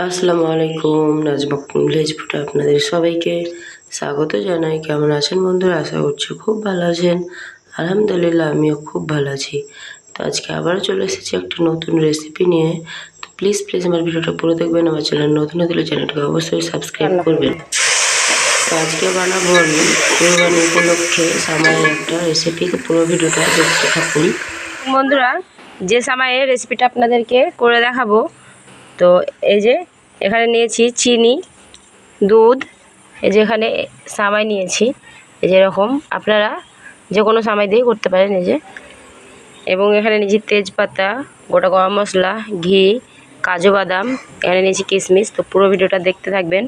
আসসালামু আলাইকুম, নাজমা ভিলেজ ফুটে আপনাদের সবাইকে স্বাগত জানাই। কেমন আছেন বন্ধুরা? আশা করছি খুব ভালো আছেন। আলহামদুলিল্লাহ, আমিও খুব ভালো আছি। তো আজকে আবার চলে এসেছি একটা নতুন রেসিপি নিয়ে। তো প্লিজ প্লিজ আমার ভিডিওটা পুরো দেখবেন, আমার চ্যানেল নতুন হলে চ্যানেলটাকে অবশ্যই সাবস্ক্রাইব করবেন। তো আজকে বানাবো আমি কোরবানি উপলক্ষে সামায়ের একটা রেসিপি পুরো ভিডিওটা দেখতে থাকুন। বন্ধুরা, যে সময়ে রেসিপিটা আপনাদেরকে করে দেখাবো তো এই যে এখানে নিয়েছি চিনি, দুধ, এই যে এখানে সামাই নিয়েছি। এই যে এরকম আপনারা যে কোনো সামাই দিয়ে করতে পারেন এই যে। এবং এখানে নিয়েছি তেজপাতা, গোটা গরম মশলা, ঘি, কাজু বাদাম, এখানে নিয়েছি কিশমিশ তো পুরো ভিডিওটা দেখতে থাকবেন।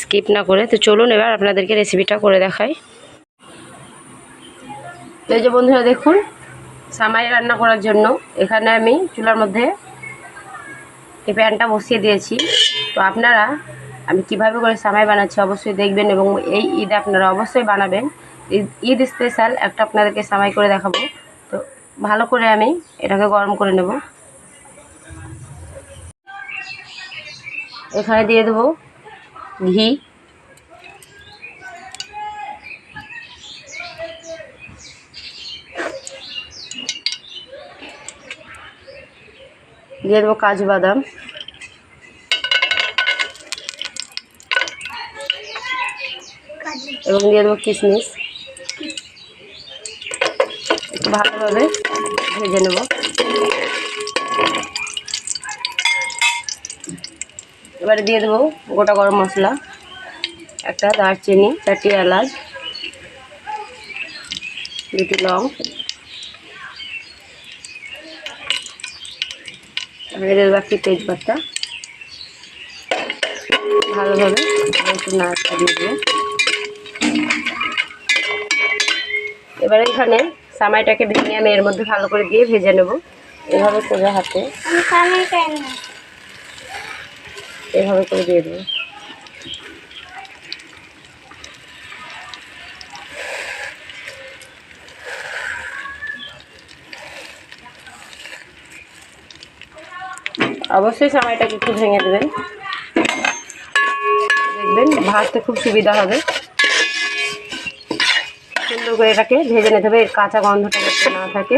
স্কিপ না করে। তো চলুন এবার আপনাদেরকে রেসিপিটা করে দেখাই। তো এই যে বন্ধুরা দেখুন, সামাই রান্না করার জন্য এখানে আমি চুলার মধ্যে এই প্যানটা বসিয়ে দিয়েছি। তো আপনারা, আমি কীভাবে করে সামাই বানাচ্ছি অবশ্যই দেখবেন এবং এই ঈদ আপনারা অবশ্যই বানাবেন। ঈদ- স্পেশাল একটা আপনাদেরকে সামাই করে দেখাবো। তো ভালো করে আমি এটাকে গরম করে নেব। এখানে দিয়ে দেবো ঘি। দিয়ে দেবো কাজু বাদাম। এবং দিয়ে দেবো কিশমিশ। ভালোভাবে ভেজে নেব। এবারে দিয়ে দেবো গোটা গরম মশলা, একটা দারচিনি চারটি এলাচ দুটি লং এবারে বাকি দেবো একটি তেজপাতা। ভালোভাবে একটু নাড়া দিয়ে দেবো এবার এখানে সামাইটাকে ভেঙে আমি এর মধ্যে ভালো করে দিয়ে ভেজে নেব। এভাবে করে হাতে। এভাবে করে দিয়ে দেবো। অবশ্যই সামাইটাকে একটু ভেঙে দেবেন। দেখবেন, ভাজতে খুব সুবিধা হবে। সুন্দর করে এটাকে ভেজে নিতে হবে কাঁচা গন্ধটা না থাকে।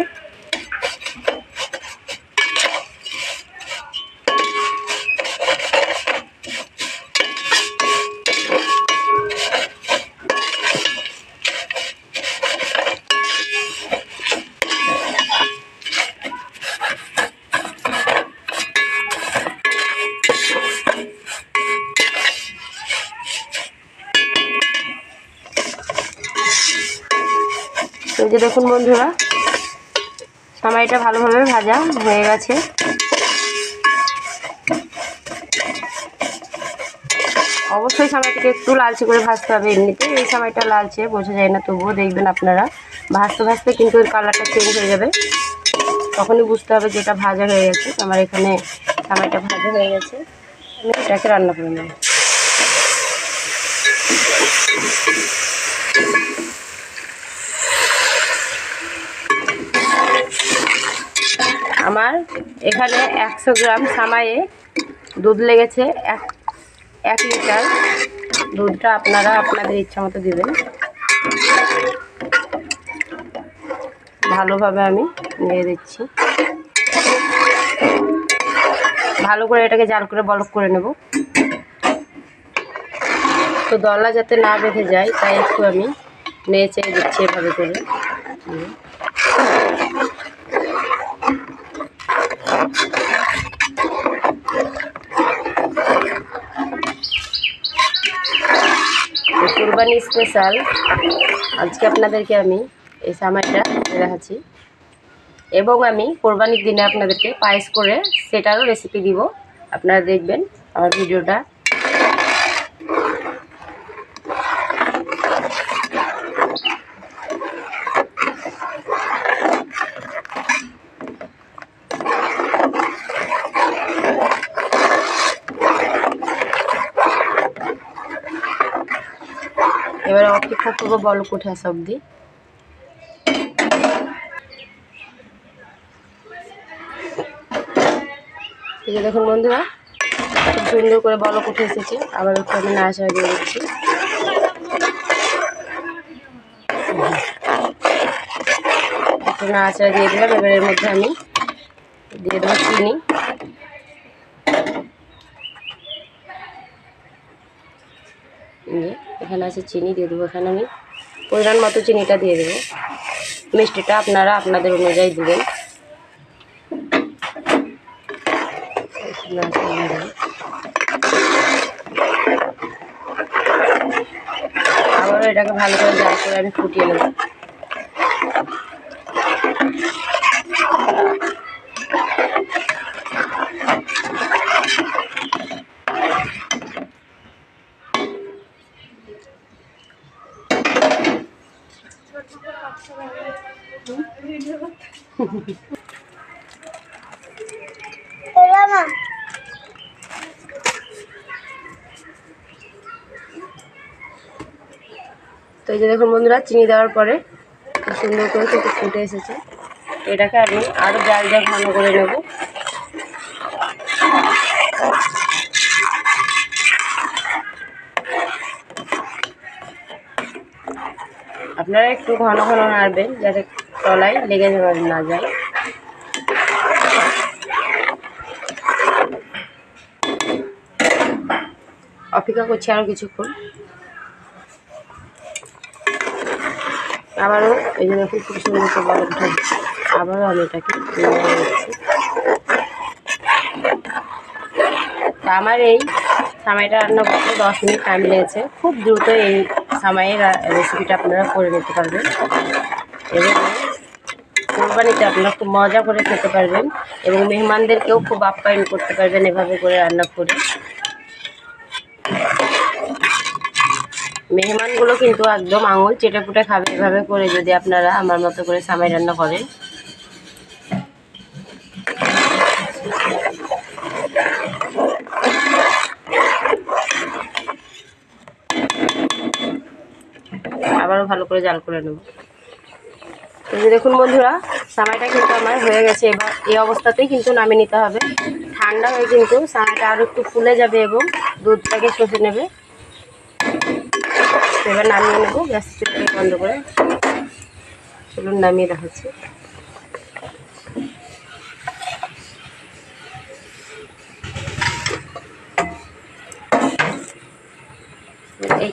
তো যে দেখুন বন্ধুরা সামাইটা ভালোভাবে ভাজা হয়ে গেছে। অবশ্যই সামাইটাকে একটু লালচে করে ভাজতে হবে এমনিতে। এই সামাইটা লালচে, বোঝা যায় না, তবুও দেখবেন আপনারা। ভাজতে ভাজতে কিন্তু এর কালারটা চেঞ্জ হয়ে যাবে। তখনই বুঝতে হবে যে এটা ভাজা হয়ে গেছে। আমার এখানে সামাইটা ভাজা হয়ে গেছে। আমি এটাকে রান্না করে নেব। আমার। এখানে একশো গ্রাম সামায়ে দুধ লেগেছে, এক এক লিটার। দুধটা আপনারা আপনাদের ইচ্ছা মতো দেবেন। ভালোভাবে আমি নিয়ে দিচ্ছি। ভালো করে এটাকে জাল করে বলক করে নেব। তো দলা যাতে না বেঁধে যায়, তাই একটু আমি নেড়ে দিচ্ছি এভাবে করে হুম। তো কুরবানি স্পেশাল আজকে আপনাদেরকে আমি এই সামাইটা দেখাচ্ছি। এবং আমি কোরবানির দিনে আপনাদেরকে পায়েস করে সেটারও রেসিপি দিব। আপনারা দেখবেন আমার ভিডিওটা উঠে আসা অবধি। এই যে দেখুন বন্ধুরা, খুব সুন্দর করে বলক উঠে এসেছে। আবার একটু আমি নাড়াচাড়া দিয়ে দিচ্ছি। একটু নাড়াচাড়া দিয়ে দিলাম এবার এর মধ্যে আমি দিয়ে দেবো চিনি। এই যে এখানে আছে চিনি, দিয়ে দেবো এখানে আমি পরিমাণ মতো চিনিটা দিয়ে দেবো। মিষ্টিটা আপনারা আপনাদের অনুযায়ী দেবেন। আবারও এটাকে ভালো করে জাল করে আমি ফুটিয়ে নেব। তো এই যে দেখুন বন্ধুরা, চিনি দেওয়ার পরে সুন্দর করে কিন্তু ফুটে এসেছে। এটাকে আমি আরও জাল জাল ঘন করে নেব। আপনারা একটু ঘন ঘন নাড়বেন যাতে তলায় লেগে না যায়। অপেক্ষা করছি আরও কিছুক্ষণ। আবারও এই যে দেখুন খুব সুন্দর করে বড় উঠে আবারও আমি এটাকে আমার এই সামাইটা রান্না করতে দশ মিনিট টাইম লেগেছে। খুব দ্রুত এই সামাইয়ের রেসিপিটা আপনারা করে নিতে পারবেন। এবং কোরবানিতে আপনারা খুব মজা করে খেতে পারবেন এবং মেহমানদেরকেও খুব আপ্যায়ন করতে পারবেন এভাবে করে রান্না করে। মেহমানগুলো কিন্তু একদম আঙুল চেটে পুটে খাবে এভাবে করে যদি আপনারা আমার মতো করে সামাই রান্না করেন। আবারও ভালো করে জাল করে নেব। যে দেখুন বন্ধুরা সামাইটা কিন্তু আমার হয়ে গেছে। এবার এই অবস্থাতেই কিন্তু নামিয়ে নিতে হবে। ঠান্ডা হয়ে কিন্তু সামাইটা আরও একটু ফুলে যাবে এবং দুধটাকে শোষে নেবে। এবার নামিয়ে নেব। গ্যাস বন্ধ করে। চলুন নামিয়ে দেখাচ্ছি এই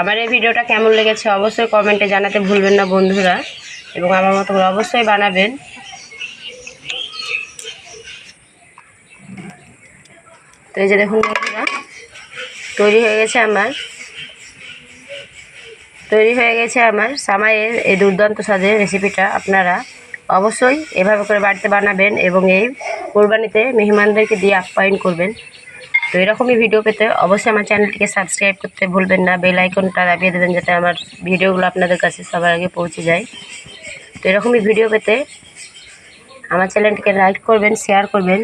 আমার এই ভিডিওটা কেমন লেগেছে অবশ্যই কমেন্টে জানাতে ভুলবেন না বন্ধুরা। এবং আমার মতো অবশ্যই বানাবেন। তো এই যে দেখুন বন্ধুরা, তৈরি হয়ে গেছে আমার। তৈরি হয়ে গেছে আমার সামাইয়ের এই দুর্দান্ত স্বাদের রেসিপিটা আপনারা অবশ্যই এভাবে করে বাড়িতে বানাবেন এবং এই কোরবানিতে মেহমানদেরকে দিয়ে আপ্যায়ন করবেন। তো এরকমই ভিডিও পেতে অবশ্যই আমার চ্যানেলটিকে সাবস্ক্রাইব করতে ভুলবেন না। বেল আইকনটা দাবিয়ে দেবেন যাতে আমার ভিডিওগুলো আপনাদের কাছে সবার আগে পৌঁছে যায়। তো এরকমই ভিডিও পেতে আমার চ্যানেলটিকে লাইক করবেন শেয়ার করবেন।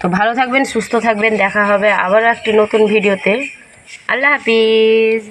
তো ভালো থাকবেন, সুস্থ থাকবেন। দেখা হবে আবার একটি নতুন ভিডিওতে আল্লাহ হাফিজ।